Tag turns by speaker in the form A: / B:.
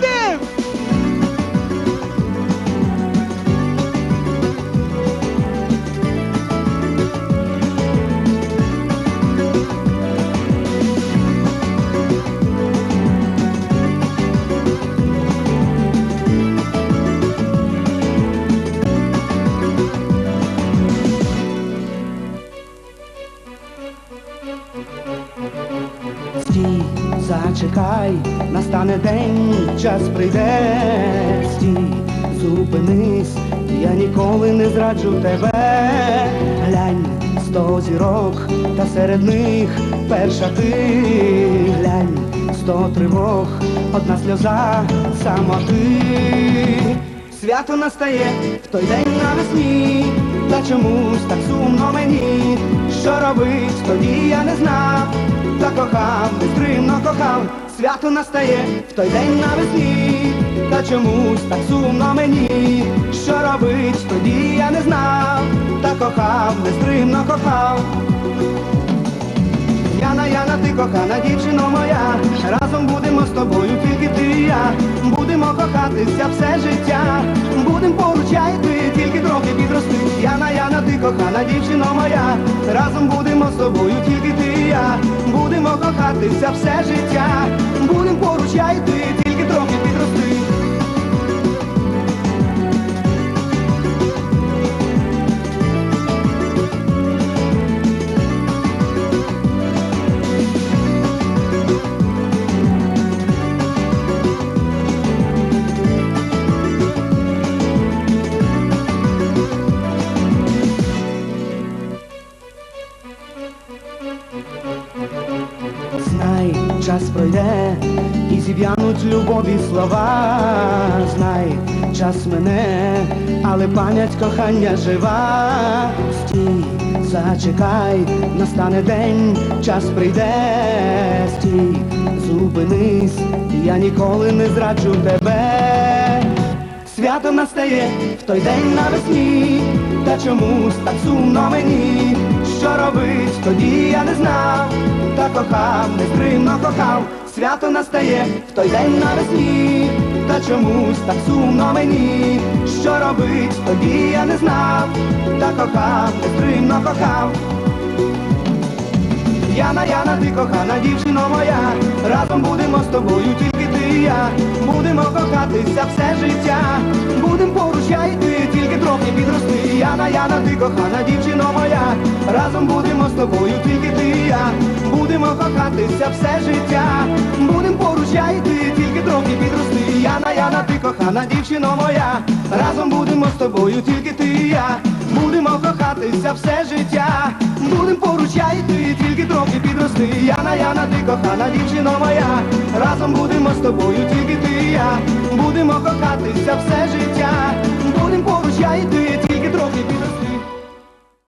A: ready зачекай, настане день, час прийде. Стій, зупинись, я ніколи не зраджу тебе. Глянь, сто зірок, та серед них перша ти. Глянь, сто тривог, одна сльоза, самоти. Свято настає в той день навесні, та чомусь так сумно мені, що робить тоді я не знав, та кохав, нестримно кохав, свято настає в той день навесні, та чомусь так сумно мені, що робить тоді я не знав, та кохав, нестримно кохав. Яна, Яна, ти кохана дівчино моя, разом будемо з тобою, тільки ти і я, будемо кохатися все життя, будем поруч я і ти, тільки трохи підрости. Яна, Яна, ти кохана дівчино моя, разом будемо з тобою, тільки ти я, будемо кохатися все життя, будем поруч я і ти, час пройде і зів'януть любові слова. Знай, час мене, але пам'ять кохання жива. Стій, зачекай, настане день, час прийде. Стій, зупинись, я ніколи не зраджу тебе. Свято настає в той день навесні, та чомусь так сумно мені, що робить тоді я не знав, та кохав, нестримно кохав, свято настає в той день навесні, та чомусь так сумно мені, що робить тоді я не знав, та кохав, нестримно кохав. Яна, Яна, ти кохана дівчино моя, разом будемо з тобою, тільки ти і я, будемо кохатися все життя, будем поруч я і ти, Яна, Яна, ти кохана дівчино моя, разом будемо з тобою, тільки ти і я, будемо кохатися все життя, будем поруч я і ти, тільки трохи підрости. Яна, Яна, ти кохана дівчино моя, разом будемо з тобою, тільки ти і я, будемо кохатися все життя, будем поруч я і ти, тільки трохи підрости. Яна, Яна, ти кохана дівчино моя, разом будемо з тобою, тільки ти і я, будемо кохатися все життя, будем поруч я і ти,